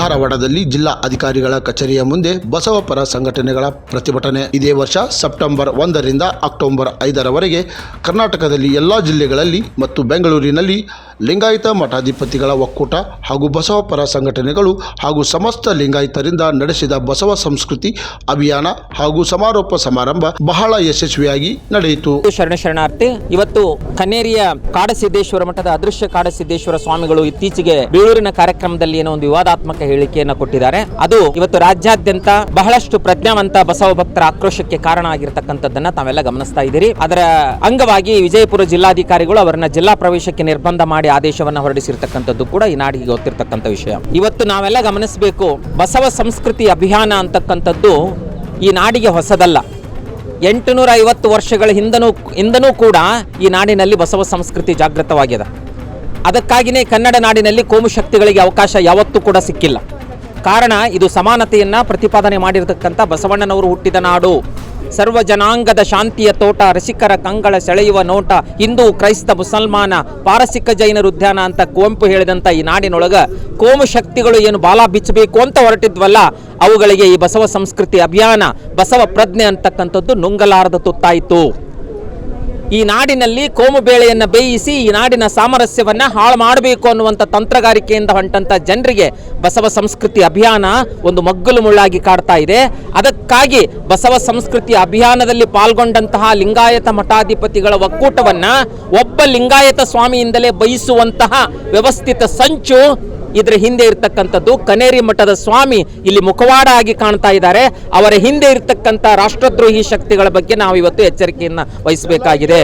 ಧಾರವಾಡದಲ್ಲಿ ಜಿಲ್ಲಾ ಅಧಿಕಾರಿಗಳ ಕಚೇರಿಯ ಮುಂದೆ ಬಸವಪರ ಸಂಘಟನೆಗಳ ಪ್ರತಿಭಟನೆ. ಇದೇ ವರ್ಷ ಸೆಪ್ಟೆಂಬರ್ ಒಂದರಿಂದ ಅಕ್ಟೋಬರ್ ಐದರವರೆಗೆ ಕರ್ನಾಟಕದಲ್ಲಿ ಎಲ್ಲ ಜಿಲ್ಲೆಗಳಲ್ಲಿ ಮತ್ತು ಬೆಂಗಳೂರಿನಲ್ಲಿ ಲಿಂಗಾಯತ ಮಠಾಧಿಪತಿಗಳ ಒಕ್ಕೂಟ ಹಾಗೂ ಬಸವಪರ ಸಂಘಟನೆಗಳು ಹಾಗೂ ಸಮಸ್ತ ಲಿಂಗಾಯತರಿಂದ ನಡೆಸಿದ ಬಸವ ಸಂಸ್ಕೃತಿ ಅಭಿಯಾನ ಹಾಗೂ ಸಮಾರೋಪ ಸಮಾರಂಭ ಬಹಳ ಯಶಸ್ವಿಯಾಗಿ ನಡೆಯಿತು. ಶರಣ ಶರಣಾರ್ಥಿ. ಇವತ್ತು ಕನ್ನೇರಿಯ ಕಾಡಸಿದ್ದೇಶ್ವರ ಮಠದ ಅದೃಶ್ಯ ಕಾಡಸಿದ್ದೇಶ್ವರ ಸ್ವಾಮಿಗಳು ಇತ್ತೀಚೆಗೆ ಬೀಳೂರಿನ ಕಾರ್ಯಕ್ರಮದಲ್ಲಿ ಏನೋ ಒಂದು ವಿವಾದಾತ್ಮಕ ಹೇಳಿಕೆಯನ್ನ ಕೊಟ್ಟಿದ್ದಾರೆ. ಅದು ಇವತ್ತು ರಾಜ್ಯಾದ್ಯಂತ ಬಹಳಷ್ಟು ಪ್ರಜ್ಞಾವಂತ ಬಸವ ಭಕ್ತರ ಆಕ್ರೋಶಕ್ಕೆ ಕಾರಣ ಆಗಿರತಕ್ಕಂಥದ್ದನ್ನ ತಾವೆಲ್ಲ ಗಮನಿಸ್ತಾ ಇದ್ದೀರಿ. ಅದರ ಅಂಗವಾಗಿ ವಿಜಯಪುರ ಜಿಲ್ಲಾಧಿಕಾರಿಗಳು ಅವರನ್ನ ಜಿಲ್ಲಾ ಪ್ರವೇಶಕ್ಕೆ ನಿರ್ಬಂಧ ಮಾಡಿ ಆದೇಶವನ್ನ ಹೊರಡಿಸಿರ್ತಕ್ಕಂಥದ್ದು ಕೂಡ ಈ ನಾಡಿಗೆ ಗೊತ್ತಿರತಕ್ಕಂಥ ವಿಷಯ. ಇವತ್ತು ನಾವೆಲ್ಲ ಗಮನಿಸಬೇಕು, ಬಸವ ಸಂಸ್ಕೃತಿ ಅಭಿಯಾನ ಅಂತಕ್ಕಂಥದ್ದು ಈ ನಾಡಿಗೆ ಹೊಸದಲ್ಲ. ಎಂಟುನೂರ ಐವತ್ತು ವರ್ಷಗಳ ಹಿಂದನೂ ಹಿಂದನೂ ಕೂಡ ಈ ನಾಡಿನಲ್ಲಿ ಬಸವ ಸಂಸ್ಕೃತಿ ಜಾಗೃತವಾಗಿದೆ. ಅದಕ್ಕಾಗಿಯೇ ಕನ್ನಡ ನಾಡಿನಲ್ಲಿ ಕೋಮು ಶಕ್ತಿಗಳಿಗೆ ಅವಕಾಶ ಯಾವತ್ತೂ ಕೂಡ ಸಿಕ್ಕಿಲ್ಲ. ಕಾರಣ ಇದು ಸಮಾನತೆಯನ್ನು ಪ್ರತಿಪಾದನೆ ಮಾಡಿರತಕ್ಕಂಥ ಬಸವಣ್ಣನವರು ಹುಟ್ಟಿದ ನಾಡು. ಸರ್ವ ಜನಾಂಗದ ಶಾಂತಿಯ ತೋಟ, ರಸಿಕರ ಕಂಗಳ ಸೆಳೆಯುವ ನೋಟ, ಹಿಂದೂ, ಕ್ರೈಸ್ತ, ಮುಸಲ್ಮಾನ, ಪಾರಸಿಕ ಜೈನರ ಉದ್ಯಾನ ಅಂತ ಕುವೆಂಪು ಹೇಳಿದಂಥ ಈ ನಾಡಿನೊಳಗ ಕೋಮು ಶಕ್ತಿಗಳು ಏನು ಬಾಲ ಬಿಚ್ಚಬೇಕು ಅಂತ ಹೊರಟಿದ್ವಲ್ಲ, ಅವುಗಳಿಗೆ ಈ ಬಸವ ಸಂಸ್ಕೃತಿ ಅಭಿಯಾನ, ಬಸವ ಪ್ರಜ್ಞೆ ಅಂತಕ್ಕಂಥದ್ದು ನುಂಗಲಾರದ ತುತ್ತಾಯಿತು. ಈ ನಾಡಿನಲ್ಲಿ ಕೋಮು ಬೇಳೆಯನ್ನು ಬೇಯಿಸಿ ಈ ನಾಡಿನ ಸಾಮರಸ್ಯವನ್ನು ಹಾಳು ಮಾಡಬೇಕು ಅನ್ನುವಂಥ ತಂತ್ರಗಾರಿಕೆಯಿಂದ ಹೊಂಟಂಥ ಜನರಿಗೆ ಬಸವ ಸಂಸ್ಕೃತಿ ಅಭಿಯಾನ ಒಂದು ಮಗ್ಗಲು ಮುಳ್ಳಾಗಿ ಕಾಡ್ತಾ ಇದೆ. ಅದಕ್ಕಾಗಿ ಬಸವ ಸಂಸ್ಕೃತಿ ಅಭಿಯಾನದಲ್ಲಿ ಪಾಲ್ಗೊಂಡಂತಹ ಲಿಂಗಾಯತ ಮಠಾಧಿಪತಿಗಳ ಒಕ್ಕೂಟವನ್ನು ಒಬ್ಬ ಲಿಂಗಾಯತ ಸ್ವಾಮಿಯಿಂದಲೇ ಬಯಸುವಂತಹ ವ್ಯವಸ್ಥಿತ ಸಂಚು ಇದರ ಹಿಂದೆ ಇರತಕ್ಕಂಥದ್ದು ಕನೇರಿ ಮಠದ ಸ್ವಾಮಿ ಇಲ್ಲಿ ಮುಖವಾಡ ಆಗಿ ಕಾಣ್ತಾ ಇದ್ದಾರೆ. ಅವರ ಹಿಂದೆ ಇರತಕ್ಕಂಥ ರಾಷ್ಟ್ರದ್ರೋಹಿ ಶಕ್ತಿಗಳ ಬಗ್ಗೆ ನಾವು ಇವತ್ತು ಎಚ್ಚರಿಕೆಯನ್ನ ವಹಿಸಬೇಕಾಗಿದೆ.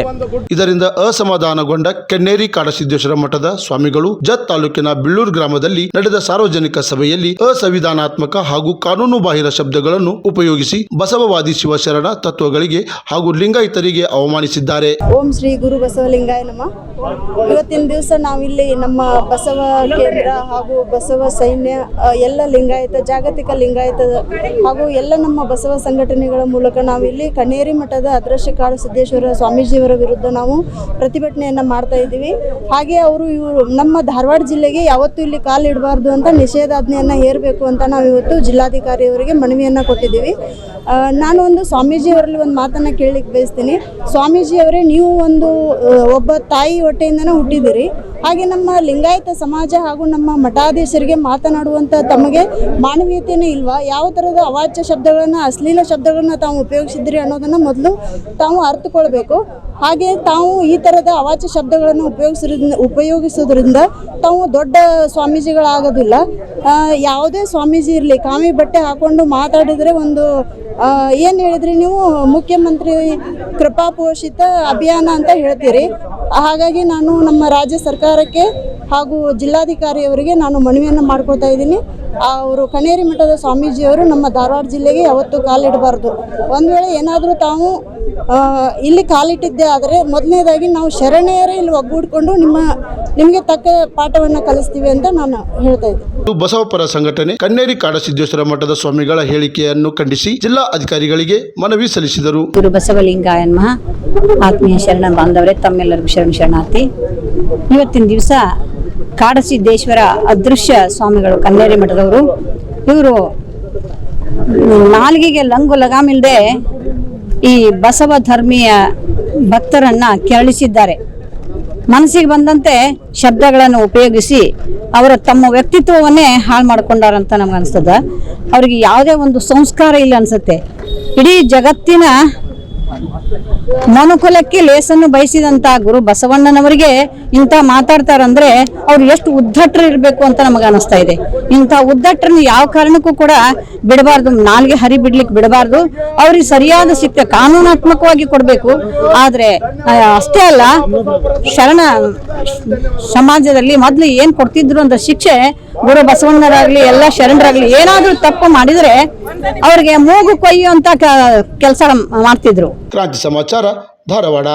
ಇದರಿಂದ ಅಸಮಾಧಾನಗೊಂಡ ಕೆನ್ನೇರಿ ಕಾಡಸಿದ್ದೇಶ್ವರ ಮಠದ ಸ್ವಾಮಿಗಳು ಜತ್ ತಾಲೂಕಿನ ಬಿಳ್ಳೂರು ಗ್ರಾಮದಲ್ಲಿ ನಡೆದ ಸಾರ್ವಜನಿಕ ಸಭೆಯಲ್ಲಿ ಅಸಂವಿಧಾನಾತ್ಮಕ ಹಾಗೂ ಕಾನೂನು ಬಾಹಿರ ಶಬ್ದಗಳನ್ನು ಉಪಯೋಗಿಸಿ ಬಸವವಾದಿ ಶಿವಶರಣ ತತ್ವಗಳಿಗೆ ಹಾಗೂ ಲಿಂಗಾಯತರಿಗೆ ಅವಮಾನಿಸಿದ್ದಾರೆ. ಓಂ ಶ್ರೀ ಗುರು ಬಸವಲಿಂಗಾಯ ನಮ. ಇವತ್ತಿನ ದಿವಸ ನಾವಿಲ್ಲಿ ನಮ್ಮ ಬಸವ ಕೇಂದ್ರ ಹಾಗೂ ಬಸವ ಸೈನ್ಯ ಎಲ್ಲ ಲಿಂಗಾಯತ ಜಾಗತಿಕ ಲಿಂಗಾಯತ ಹಾಗೂ ಎಲ್ಲ ನಮ್ಮ ಬಸವ ಸಂಘಟನೆಗಳ ಮೂಲಕ ನಾವು ಇಲ್ಲಿ ಕಣ್ಣೇರಿ ಮಠದ ಅದೃಶ್ಯ ಕಾಳು ಸಿದ್ದೇಶ್ವರ ಸ್ವಾಮೀಜಿಯವರ ವಿರುದ್ಧ ನಾವು ಪ್ರತಿಭಟನೆಯನ್ನು ಮಾಡ್ತಾ ಇದ್ದೀವಿ. ಹಾಗೆ ಅವರು ಇವರು ನಮ್ಮ ಧಾರವಾಡ ಜಿಲ್ಲೆಗೆ ಯಾವತ್ತೂ ಇಲ್ಲಿ ಕಾಲಿಡಬಾರ್ದು ಅಂತ ನಿಷೇಧಾಜ್ಞೆಯನ್ನು ಹೇರಬೇಕು ಅಂತ ನಾವು ಇವತ್ತು ಜಿಲ್ಲಾಧಿಕಾರಿಯವರಿಗೆ ಮನವಿಯನ್ನು ಕೊಟ್ಟಿದ್ದೀವಿ. ನಾನು ಒಂದು ಸ್ವಾಮೀಜಿಯವರಲ್ಲಿ ಒಂದು ಮಾತನ್ನು ಕೇಳಲಿಕ್ಕೆ ಬಯಸ್ತೀನಿ. ಸ್ವಾಮೀಜಿಯವರೇ ನೀವು ಒಂದು ಒಬ್ಬ ತಾಯಿ ಹೊಟ್ಟೆಯಿಂದನೇ ಹುಟ್ಟಿದ್ದೀರಿ. ಹಾಗೆ ನಮ್ಮ ಲಿಂಗಾಯತ ಸಮಾಜ ಹಾಗೂ ನಮ್ಮ ಮಠಾಧೀಶರಿಗೆ ಮಾತನಾಡುವಂಥ ತಮಗೆ ಮಾನವೀಯತೆಯೇ ಇಲ್ವಾ? ಯಾವ ಥರದ ಅವಾಚ್ಯ ಶಬ್ದಗಳನ್ನು, ಅಶ್ಲೀಲ ಶಬ್ದಗಳನ್ನ ತಾವು ಉಪಯೋಗಿಸಿದ್ರಿ ಅನ್ನೋದನ್ನು ಮೊದಲು ತಾವು ಅರ್ಥಕೊಳ್ಬೇಕು ಹಾಗೆ ತಾವು ಈ ಥರದ ಅವಾಚ್ಯ ಶಬ್ದಗಳನ್ನು ಉಪಯೋಗಿಸೋದ್ರಿಂದ ಉಪಯೋಗಿಸೋದ್ರಿಂದ ತಾವು ದೊಡ್ಡ ಸ್ವಾಮೀಜಿಗಳಾಗೋದಿಲ್ಲ. ಯಾವುದೇ ಸ್ವಾಮೀಜಿ ಇರಲಿ, ಕಾಮಿ ಬಟ್ಟೆ ಹಾಕೊಂಡು ಮಾತಾಡಿದರೆ ಒಂದು ಏನು ಹೇಳಿದ್ರಿ ನೀವು? ಮುಖ್ಯಮಂತ್ರಿ ಕೃಪಾಪೋಷಿತ ಅಭಿಯಾನ ಅಂತ ಹೇಳ್ತೀರಿ. ಹಾಗಾಗಿ ನಾನು ನಮ್ಮ ರಾಜ್ಯ ಸರ್ಕಾರಕ್ಕೆ ಹಾಗೂ ಜಿಲ್ಲಾಧಿಕಾರಿಯವರಿಗೆ ನಾನು ಮನವಿಯನ್ನು ಮಾಡ್ಕೋತಾ ಇದ್ದೀನಿ. ಅವರು ಕಣೇರಿ ಮಠದ ಸ್ವಾಮೀಜಿಯವರು ನಮ್ಮ ಧಾರವಾಡ ಜಿಲ್ಲೆಗೆ ಯಾವತ್ತೂ ಕಾಲಿಡಬಾರ್ದು. ಒಂದು ವೇಳೆ ಏನಾದರೂ ತಾವು ಇಲ್ಲಿ ಕಾಲಿಟ್ಟಿದ್ದೆ ಆದರೆ ಮೊದಲನೇದಾಗಿ ನಾವು ಶರಣೆಯರೇ ಇಲ್ಲಿ ಒಗ್ಗೂಡ್ಕೊಂಡು ನಿಮ್ಮ ನಿಮಗೆ ತಕ್ಕ ಪಾಠವನ್ನು ಕಲಿಸ್ತೀವಿ ಅಂತ ನಾನು ಹೇಳ್ತಾ ಇದ್ದೆ. ಇದು ಬಸವಪರ ಸಂಘಟನೆ ಕನ್ನೇರಿ ಕಾಡಸಿದ್ದೇಶ್ವರ ಮಠದ ಸ್ವಾಮಿಗಳ ಹೇಳಿಕೆಯನ್ನು ಖಂಡಿಸಿ ಜಿಲ್ಲಾ ಅಧಿಕಾರಿಗಳಿಗೆ ಮನವಿ ಸಲ್ಲಿಸಿದರು. ಗುರು ಬಸವಲಿಂಗಾಯನ್ ಮಹ ಆತ್ಮೀಯ ಶರಣ ಬಾಂಧವರೇ ತಮ್ಮೆಲ್ಲರಿಗೂ ಶರಣ ಶರಣಾರ್ಥಿ. ಇವತ್ತಿನ ದಿವಸ ಕಾಡಸಿದ್ದೇಶ್ವರ ಅದೃಶ್ಯ ಸ್ವಾಮಿಗಳು ಕನ್ನೇರಿ ಮಠದವರು. ಇವರು ನಾಲ್ಗೆಗೆ ಲಂಗು ಲಗಾಮಿಲ್ಲದೆ ಈ ಬಸವ ಧರ್ಮೀಯ ಭಕ್ತರನ್ನ ಕೆರಳಿಸಿದ್ದಾರೆ. ಮನಸ್ಸಿಗೆ ಬಂದಂತೆ ಶಬ್ದಗಳನ್ನು ಉಪಯೋಗಿಸಿ ಅವರ ತಮ್ಮ ವ್ಯಕ್ತಿತ್ವವನ್ನೇ ಹಾಳು ಮಾಡ್ಕೊಂಡಾರಂತ ನಮ್ಗೆ ಅನಿಸ್ತದ. ಅವ್ರಿಗೆ ಯಾವುದೇ ಒಂದು ಸಂಸ್ಕಾರ ಇಲ್ಲ ಅನಿಸುತ್ತೆ. ಇಡೀ ಜಗತ್ತಿನ ಮನುಕುಲಕ್ಕೆ ಲೇಸನ್ನು ಬಯಸಿದಂತ ಗುರು ಬಸವಣ್ಣನವರಿಗೆ ಇಂಥ ಮಾತಾಡ್ತಾರಂದ್ರೆ ಅವ್ರು ಎಷ್ಟು ಉದ್ದಟ್ರು ಇರಬೇಕು ಅಂತ ನಮಗೆ ಅನಿಸ್ತಾ ಇದೆ. ಇಂಥ ಉದ್ದಟ್ಟರನ್ನು ಯಾವ ಕಾರಣಕ್ಕೂ ಕೂಡ ಬಿಡಬಾರ್ದು. ನಾಲ್ಗೆ ಹರಿ ಬಿಡ್ಲಿಕ್ಕೆ ಬಿಡಬಾರ್ದು. ಅವ್ರಿಗೆ ಸರಿಯಾದ ಶಿಕ್ಷೆ ಕಾನೂನಾತ್ಮಕವಾಗಿ ಕೊಡಬೇಕು. ಆದ್ರೆ ಅಷ್ಟೇ ಅಲ್ಲ, ಶರಣ, ಸಮಾಜದಲ್ಲಿ ಮೊದಲು ಏನ್ ಕೊಡ್ತಿದ್ರು ಅಂತ ಶಿಕ್ಷೆ ಗುರು ಬಸವಣ್ಣರಾಗ್ಲಿ, ಎಲ್ಲ ಶರಣರಾಗ್ಲಿ ಏನಾದ್ರೂ ತಪ್ಪು ಮಾಡಿದ್ರೆ ಅವ್ರಿಗೆ ಮೂಗು ಕೊಯ್ಯುವಂತ ಕೆಲಸ ಮಾಡ್ತಿದ್ರು. ಕ್ರಾಂತಿ ಸಮಾಚಾರ ಧಾರವಾಡ.